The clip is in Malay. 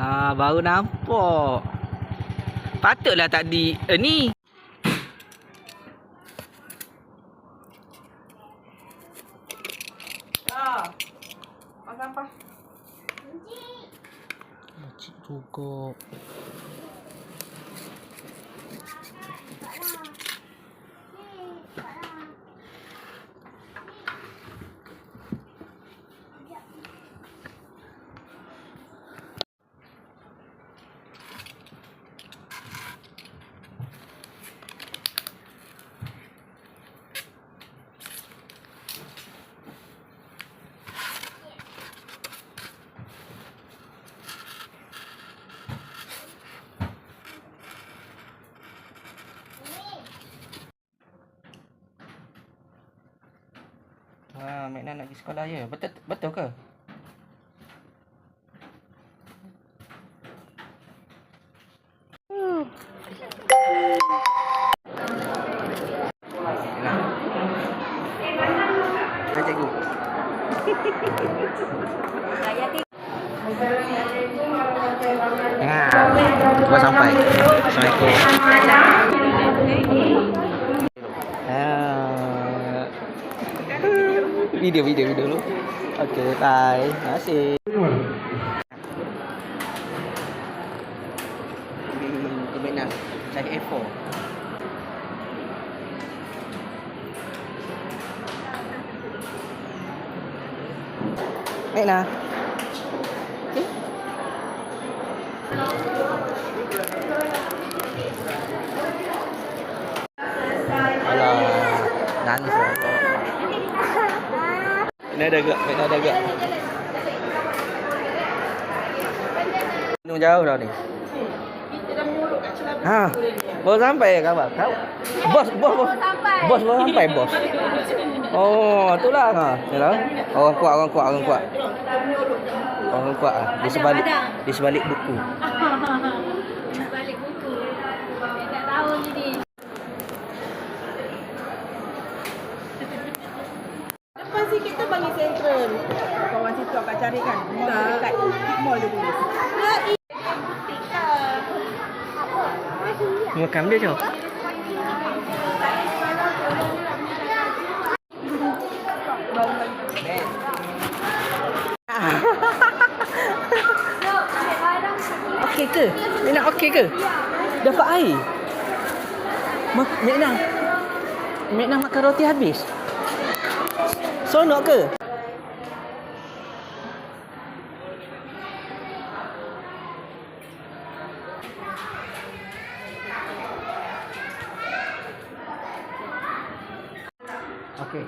Ah, baru nampak. Patutlah tak di eh, ni. Ah. Buang sampah. Cik juga. Ha, Mek Nan nak pergi sekolah ya. Betul betul ke? Hai cikgu. Ha, buat sampai. Assalamualaikum. Video video video dulu. Okey, bye. Terima kasih. Cari A4. Mek nak. Okey. Alah, nangis lah. Ini ada agak, ini ada agak. Minum jauh dah ni. Ha, baru sampai ya kabar. Kau, bos, bos, bos. Bos baru sampai bos. Oh, itulah. Ha, yalah. Orang kuat, orang kuat, orang kuat. Orang kuat ah. Di sebalik, di sebalik buku. Tu bagi sentral. Kawan situ akan cari kan. Mall dekat Mall dia tulis. Makan dia je. Okey ke? Mek nak okey ke? Dapat air? Ma Mek nak? Mek nak makan roti habis? Sonok ke? Okey.